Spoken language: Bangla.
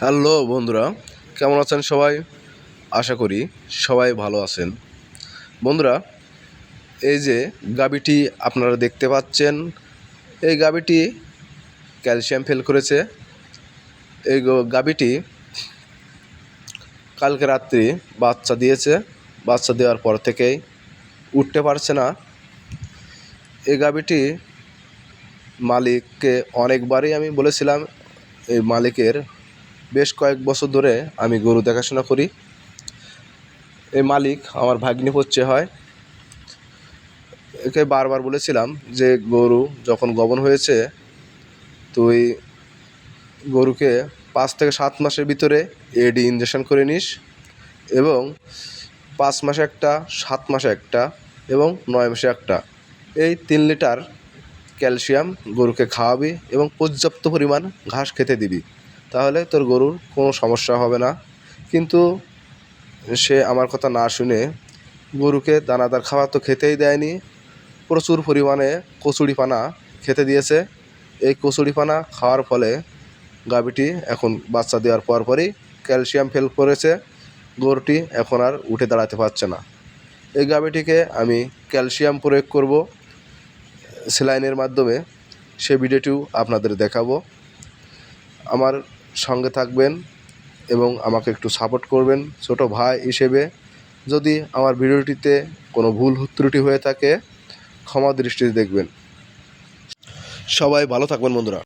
হ্যালো বন্ধুরা, কেমন আছেন সবাই? আশা করি সবাই ভালো আছেন। বন্ধুরা, এই যে গাবিটি আপনারা দেখতে পাচ্ছেন, এই গাবিটি ক্যালসিয়াম ফেল করেছে। এই গাবিটি কালকে রাত্রি বাচ্চা দিয়েছে, বাচ্চা দেওয়ার পর থেকেই উঠতে পারছে না। এই গাবিটি মালিককে অনেকবারই আমি বলেছিলাম, এই মালিকের বেশ কয়েক বছর ধরে আমি গরু দেখাশোনা করি। এই মালিক আমার ভাগ্নি হচ্ছে হয়। একে বারবার বলেছিলাম যে গরু যখন গবন হয়েছে তুই গরুকে পাঁচ থেকে সাত মাসের ভিতরে এডি ইঞ্জেকশন করে নিস এবং পাঁচ মাসে একটা, সাত মাসে একটা এবং নয় মাসে একটা। এই তিন লিটার ক্যালসিয়াম গরুকে খাওয়াবি এবং পর্যাপ্ত পরিমাণ ঘাস খেতে দিবি। তাহলে তোর গরুর কোনো সমস্যা হবে না। কিন্তু সে আমার কথা না শুনে গরুকে দানাদার খাবার তো খেতেই দেয়নি। প্রচুর পরিমাণে কচুরিপানা খেতে দিয়েছে। এই কচুরিপানা খাওয়ার ফলে গাভীটি এখন বাচ্চা দেওয়ার পর পরই ক্যালসিয়াম ফেল করেছে। গরুটি এখন আর উঠে দাঁড়াতে পারছে না। এই গাভীটিকে আমি ক্যালসিয়াম প্রয়োগ করব। সেলাইনের মাধ্যমে সে ভিডিওটিও আপনাদের দেখাবো। আমার সঙ্গে থাকবেন এবং আমাকে একটু সাপোর্ট করবেন ছোট ভাই হিসেবে। যদি আমার ভিডিওটিতে কোনো ভুল ত্রুটি হয়ে থাকে, ক্ষমা দৃষ্টিতে দেখবেন। সবাই ভালো থাকবেন বন্ধুরা।